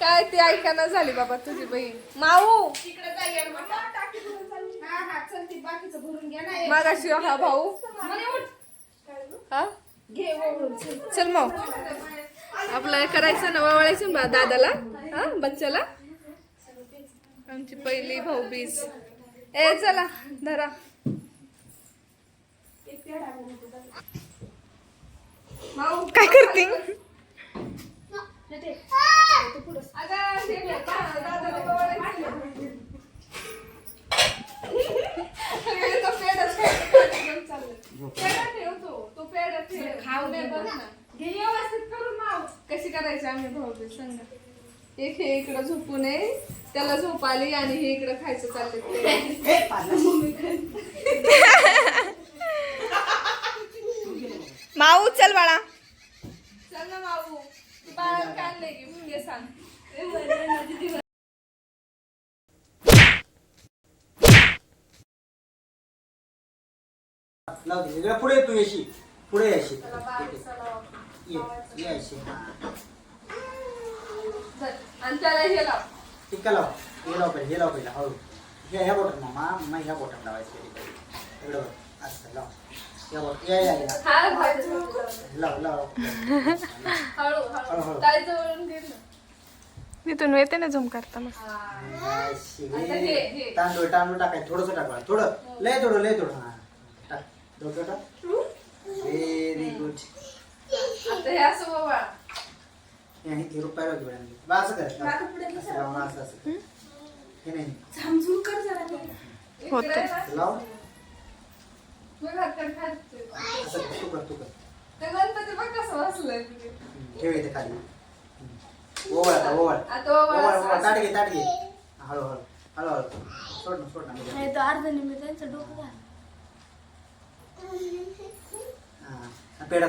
काय ती ऐकाना झाली बाबा तुझी बहीण. माऊ. मागाशी हा भाऊ. हा? चल. मग आपलं करायचं ना वळायचं बा दादाला. हा बच्चाला आमची पहिली भाऊबीज ए चला धरा. माऊ, काय करते? हे. कशी करायची आम्ही भाऊबीज सांगा एक हे इकडं झोपू नये त्याला झोप आली आणि हे इकडं खायचं चाललंय माऊ चल बाळा चल ना बाबू बाळाला काय आणलंय की हे सांग लाव दे. इकडे पुढे तू येशी पुढे यायशी ये ये यायशी चल. आणि त्याला हे लाव. टिक्का लाव. हे लाव पहिले हे लाव पहिले. हळू. हे ह्या बोटात मामा मग ह्या बोटात लावायचं पहिले. इकडं बघ. असं लाव. या बोट या या या. हा खायचं लाव लाव. हळू हळू, हळू हळू. ताई जवळून घे ना. तिथून येते ना झुम करता मग यायशी. आता हे, हे. तांदूळ तांदूळ टाकायचं. थोडंसं टाका. थोडं. लय थोडं लय थोडं. हा डोकं टाक. व्हेरी गुड आता हे असं बाबा हे रुपयाला घेऊन आणली. बा असं कर. असं लावून असं असं हे नाही. कर जरा ते. इकडे होतं. ना. लाव. मग हातकन खायचं. असं कर, तू कर तू कर. ते गणपती बघ कसं बसलंय तुझे. ठेव इथे खाली. ओवळ आता ओवळ. आता ओवाळ ओवळ असं- ओवळ ताट घे ताट घे. हळू हळू हळू हळू सोड ना सोड ना. नाही तर अर्ध निमित्त त्यांचं डोकं घाल. हा पेढा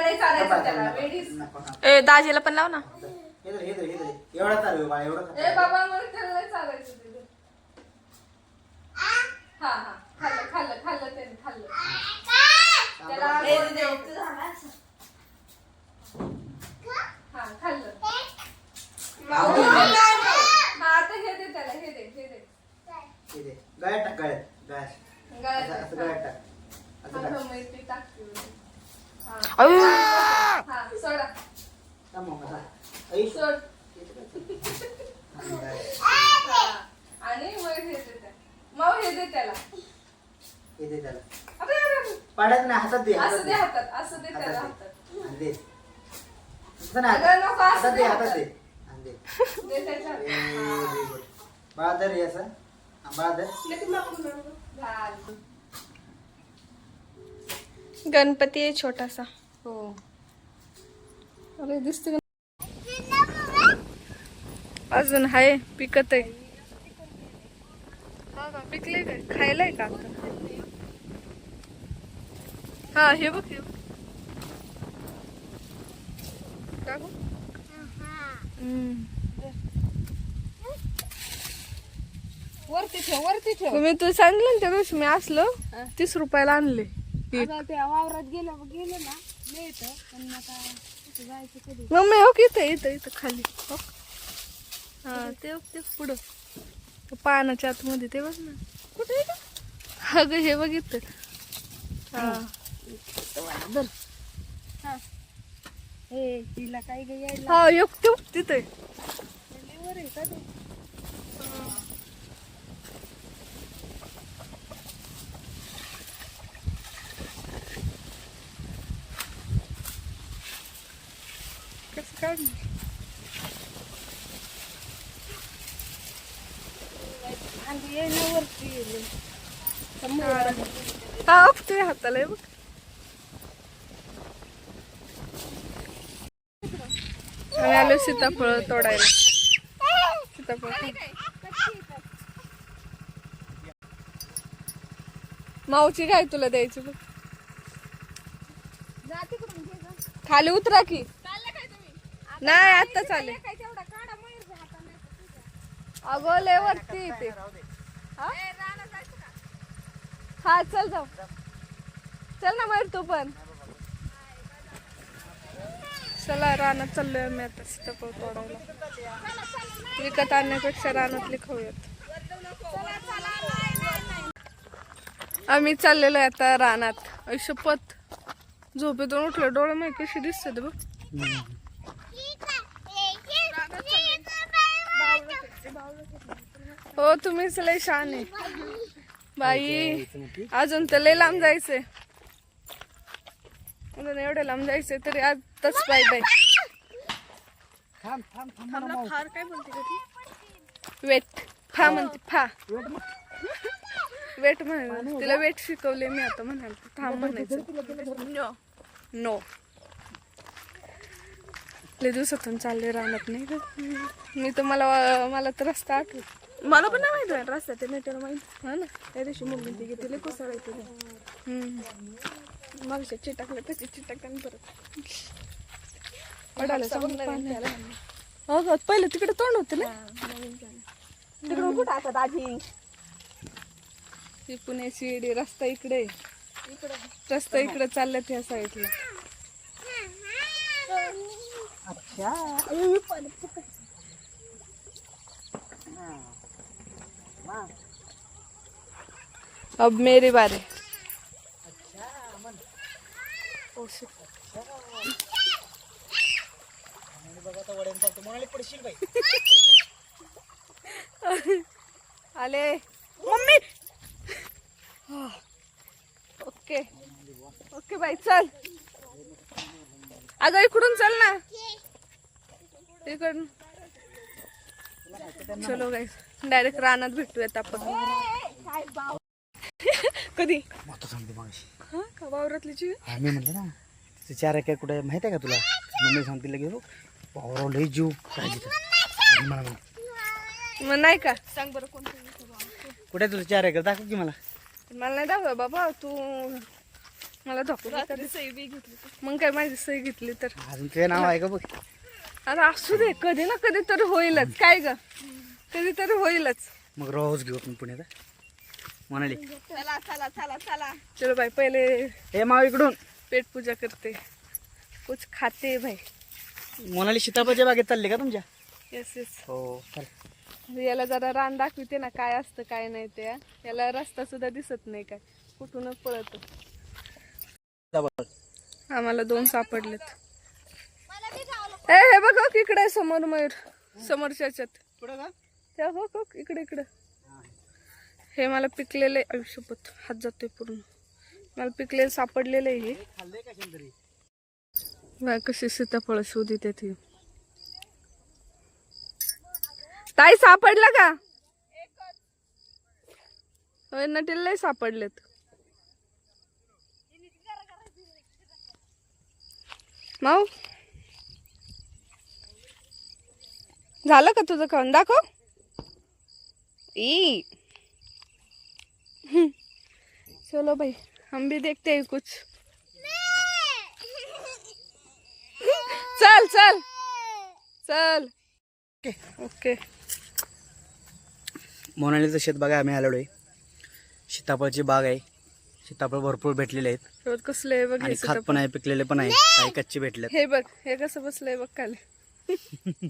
नाही चालायचा त्याला वेडीच नको ना. ए दाजीला पण लाव ना हे धर, हे धर, हे धर. एवढा चालू आहे बाळा एवढा ए चालू. बाबा मला त्याला नाही चालायचं तिथे हा हा खाल्लं खाल्लं खाल्लं त्याने खाल्लं त्याला. हा खाल्लं. हा आता हे दे त्याला हे दे हे दे हे दे. गळ्यात टाक गळ्यात गळ्यात असं असं गळ्यात टाक असं टाक हा. अयो. हा सोडा. थांब मग आता. सोड. आणि मग हे दे त्याला. मग हे दे त्याला. हे दे त्याला. अबे, अबे, अबे. पाड्यात नाही हातात दे हातात असं दे हातात असं दे त्याला हातात दे. हातात. आणि दे. तसं नाही, अगं, नको, असं हातात दे, दे हातात. दे. आणि दे. दे त्याच्या हातात. व्हेरी गुड बहादर हे असं. हा, बहादर लगेच मागून आण. गणपती आहे छोटासा. हो. अरे दिसते अजून हाय पिकत आहे. हा का पिकले काय खायलाय का हा हे बघ हे. टाकू? वरती ठेव वरती ठेव. तुम्ही तू सांगितलं ना त्या दिवशी मी असलो तीस रुपयाला आणले. आता त्या वावरात गेलं गेलं ना मिळतं पण आता जायचं कधी? मम्मी हो की इथं इथं इथं खाली. हो. हा ते बघ, ते पुढं. त्या पानाच्या आतमध्ये ते बघ ना. कुठे अगं हे बघ इथं. हा. हे. तिला काय ग यायला हा एक ते बघ तिथं वर आहे का ते? कसं काढलं आणि येणं वरती गेले हा बघ तुझ्या हाताला आहे बघ आम्ही आलो सीताफळ तोडायला सीताफळ मावची काय तुला द्यायची बघ खाली उतरा की नाही आता चालेल. अगो लय वरती येते हा? हा चल जाऊ. चल ना मयूर तू पण. चला रानात चाललोय आम्ही आता सीताफळ तोडायला. विकत आणण्यापेक्षा रानातले खाऊयात. आम्ही चाललेलो आहे आता रानात. आयुष्यपत झोपेतून उठलं डोळे माहिती कशी दिसतात बघ. हो तुम्हीच लय छान आहे. बाई अजून तर लय लांब जायचंय. अजून एवढं लांब जायचंय तरी आताच बाय बाय. फार काय बोलते वेट फा म्हणते फा. वेट म्हण. तिला वेट शिकवले मी आता म्हणाल. थांब म्हणायचं. नो. दिवसातून चालले राहणार नाही मी तर मला मला तर रस्ता आठवत. मला पण नाही माहिती रस्ता ते नेटर माहिती. हा ना? त्या दिवशी मम्मी ती घेतली कोसळायचं हम्म. मग चिटाकलं त्याची चिटाकन परत. पडायला पाणी. हो पहिलं तिकडे तोंड होतं ना? तिकडून कुठं आता दाजी? ही पुण्याची एडी रस्ता इकडे. रस्ता इकडे चालल्यात ह्या साईडला. अच्छा. अब मेरी बारी। आले। मम्मी। ओके। ओके बाई चल। अगं इकडून चल ना. इकडून. चलो गाई डायरेक्ट रानात भेटूयात आपण. कधी? सांगते मागाशी हा का वावरातली जीव? हा मी म्हटलं ना तिचे चार एकर कुठे माहिती आहे का तुला? मम्मी सांगते लगेच हो, वावराव लई जीव. मला म्हणे, मग नाही का? सांग बरं कोणतं कुठे आहे तुझं चार एकर? दाखव की मला. मला नाही दाखव बाबा तू मला दाखव रात्री सही बी घेतली मग काय माझी सही घेतली तर? अजून तुझं नाव आहे का बघ? आता असू दे कधी ना कधी तर होईलच. काय ग? कधी तर होईलच. मग रोज घेऊ आपण पुण्यात म्हणाली. चला चला चला चला. चलो बाई पहिले हे माव इकडून. पेट पूजा करते. कुछ खाते भाई मोनाली सीताफळच्या बागेत चालले का तुमच्या? येस येस हो चल. याला जरा रान दाखवते ना काय असतं काय नाही ते. याला रस्ता सुद्धा दिसत नाही काय. कुठूनच पळत आम्हाला दोन सापडलेत. ए हे बघ हो, इकडे आहे समोर मयूर. समोरच्या पुढं का त्या हो हो इकडे इकडे. हे. मला पिकलेले आयुष्यपत. हात जातोय पूर्ण. मला पिकलेले सापडलेले हे. बाय कशी सीताफळ शोधित ती. ताई सापडला का? होय नटीला सापडलेत. माऊ? झालं का तुझं खाऊन? दाखव. ई. चलो भाई हम भी देखते हैं कुछ। चल चल चल। ओके मोनालीचं शेत बघा आम्ही आलेलो आहे. सीताफळची बाग आहे. सीताफळ भरपूर भेटलेले आहेत. रोज कसलं आहे बघ हे आणि खात. पण आहे पिकलेले पण आहे. काही कच्चे भेटलेत. हे बघ हे कसं बसलंय बघ खाली.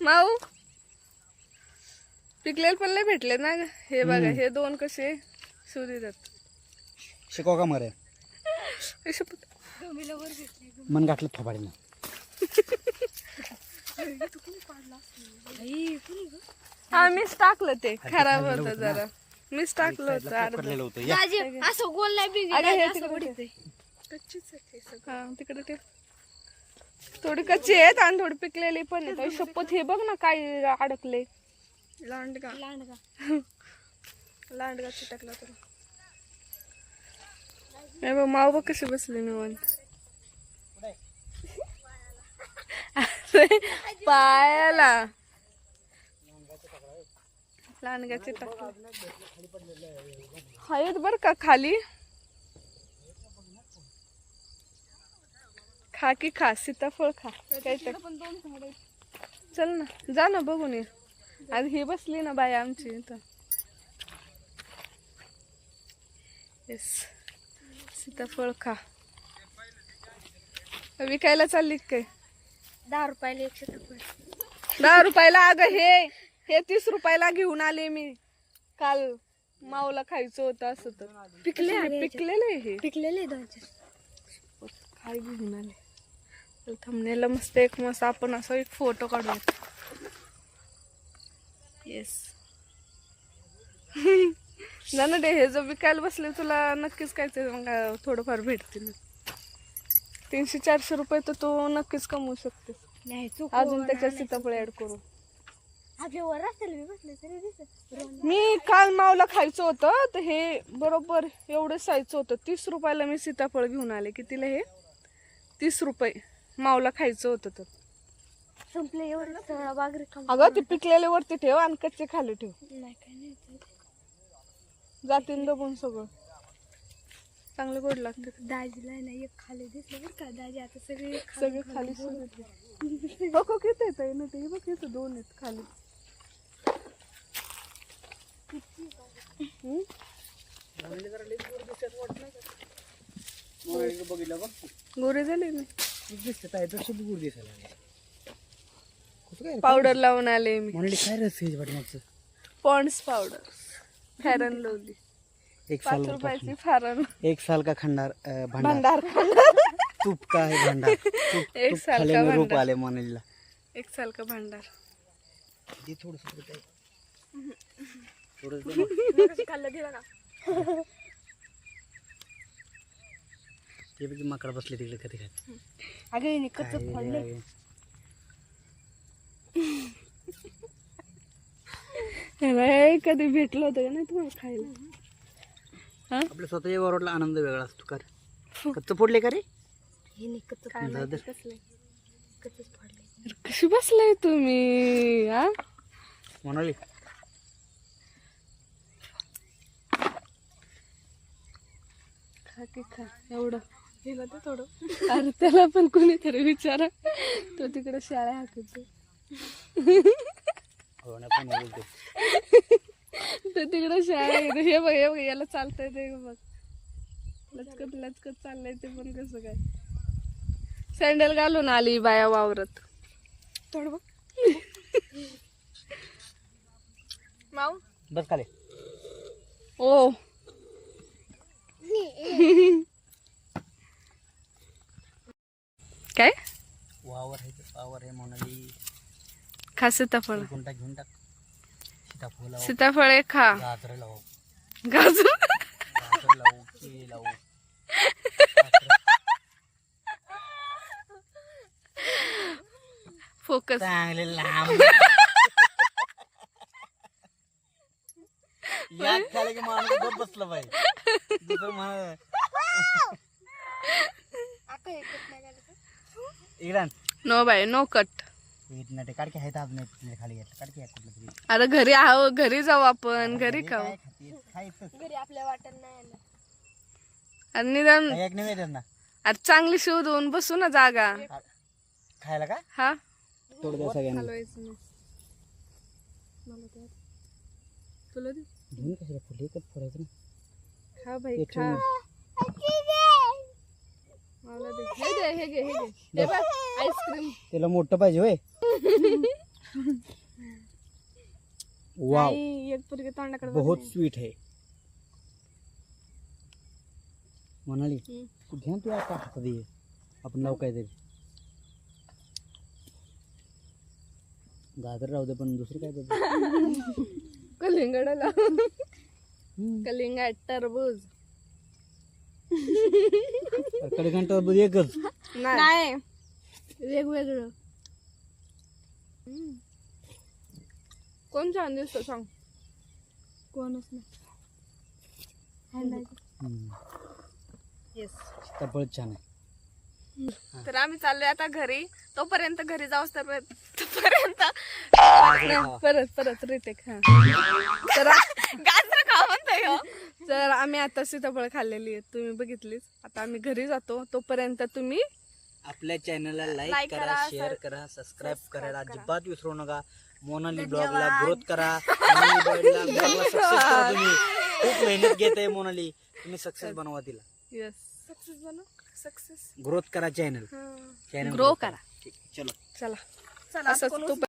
माऊ पिकलेले पण लय भेटले ना ग. हे बघा हे दोन कसे सुरितात शिकवा का मरे? मन गाठलं थोबाडीनं. हा मीच टाकलं ते खराब होतं जरा. मीच टाकलं होतं अर्ध. पकडलेलं होतं. या. असं गोल नाही बी अगं हे तिकडे ठेव. हा ठेव. थोडी कच्ची आहेत आणि थोडी पिकलेली पण आहेत. शपथ हे बघ ना काय अडकले. लांडगा. लांडगा. लांडगा चिटकला तुला नाही बघ माव बघ कशी बसली निवांत. पायाला. लांडगा चिटकला. आहेत बर का खाली? खा की खा सीताफळ खा. काय चल ना जा ना बघून ये. आज ही बसली ना बाई आमची इथं. येस सीताफळ खा. विकायला चालली का काय? दहा रुपयाला एकशे रुपये दहा रुपयाला? अगं हे हे तीस रुपयाला घेऊन आले मी. काल माऊला खायचं होतं असं तर. पिकले हे पिकलेलं आहे हे? पिकलेले काय घेऊन आले? थांबनेला मस्त एक मस्त. आपण असं एक फोटो काढूया येस ना दे हे जर विकायला बसले तुला नक्कीच काय ते मग थोडंफार भेटतील. तीनशे चारशे रुपये तर तू नक्कीच कमवू शकतेस. नाही चूक अजून त्याच्यात सीताफळ ऍड करू. आपल्या वर रस्त्याला मी बसले तरी दिसत. मी काल मावला खायचं होतं तर हे बरोबर एवढं सायचं होतं. तीस रुपयाला मी सीताफळ घेऊन आले. कितीला हे? तीस रुपये. मावला खायचं होतं तर. संपले एवढं सगळा बागरी अगं ते पिकलेले वरती ठेव आणि कच्चे खाली ठेव. नाही काय नाही जातीन दबून सगळं. चांगलं गोड लागतं दाजीला नाही एक खाली दिसलं बरं का? दाजी आता सगळे सगळे खाली सगळे. बघ हो, किती येत आहे ना ते बघ इथं दोन आहेत खाली. हम्म? बघितलं बघ. गोरे झाले मी दिसत आहे शुद्ध गुड दिसायला. कसं काय पावडर लावून आले मी. म्हणाले काय रस आहे पाठीमागचं Pond's powder. Fair and lovely एक पाच साल रुपयाची फॅरन. एक साल का खंडार अं, भांडार? भंडार तूप का आहे भांडार? तूप एक तूप साल खाले का में रूप भांडार. आले मोनालीला एक साल का भंडार. ते थोडस थोडस खाल्लं दिला का? ते बघ माकड बसले तिकडे कधी काय अगं हिने कच्चं काय आहे? ह्याला हे कधी भेटलं होतं का नाही तुम्हाला खायला? आपल्या स्वतःच्या वरोडला आनंद वेगळा असतो का रे? कच्चं फोडले का रे? कशी बसलाय तुम्ही हा? म्हणाली खा की खा एवढं. गेलं तर थोडं. अरे त्याला पण कोणीतरी विचारा. तो तिकडे शाळा हाकतो हो. तो तिकडे शाळा आहे. हे बघ हे बघ याला चालतंय ते बघ. लचकत लचकत चाललंय ते पण कसं काय. सँडल घालून आली बाया वावरत. थोडं बघ. माऊ? बस खाले. ओ. काय? वावर आहे ते वावर आहे म्हणाली. खा सीताफळ. गुंटा घेऊन टाक. सीताफळ लावू. सीताफळे खा. गाजर लावू. गाजर. गाजर लावू केळी लावू. फोकस. चांगले लांब. याद झालं की माणूस गप बसलं पाहिजे दुसरं म्हण इकडं नो बाय नो कट. आहेत आज नाही पिकलेले खाली घेतलं काडके आहे कुठलं तरी. आता घरी आहो घरी जाऊ आपण. घरी खाऊ. काय खाते? खायचं घरी आपल्या वाटण नाही आलं. आणि निदान एक नाही ना अरे चांगली शोधून बसू ना जागा. खायला का? हा? थोडं द्या सगळ्यांना. तुला घेऊन फुले? फोडायचं ना. खा भाई खा. आईस्क्रीम त्याला मोठं पाहिजे होय? वाव. एक पुरगे तोंडाकडे बहुत स्वीट है म्हणाली घ्या तू आता हातात ये? आपण नाव काहीतरी. गाजर राहू दे पण दुसरं काय कलिंगडाला. हम्म. कलिंगड टरबूज. कडघंटा एकच. नाही. वेगवेगळं. कोण छान दिसतो सांग. कोणच नाही. छान आहे. तर आम्ही चाललोय आता घरी. तोपर्यंत घरी जाऊस तर तोपर्यंत परत परत रिटेक हा. तर गाजर खा म्हणतोय हो. तर आम्ही आता सीताफळ खाल्लेली आहेत. तुम्ही बघितलीच. आता आम्ही घरी जातो. तोपर्यंत तुम्ही आपल्या चॅनलला Like लाईक करा करा, शेअर करा सबस्क्राईब करायला करा. अजिबात विसरू नका. मोनाली ब्लॉगला ग्रोथ करा. मोनाली ब्लॉगला सक्सेस करा तुम्ही. खूप मेहनत घेत आहे मोनाली तुम्ही सक्सेस बनवा तिला. येस सक्सेस बनव? सक्सेस ग्रोथ करा चॅनल ग्रो करा. ठीक, चलो. चला. चला असंच कोण तू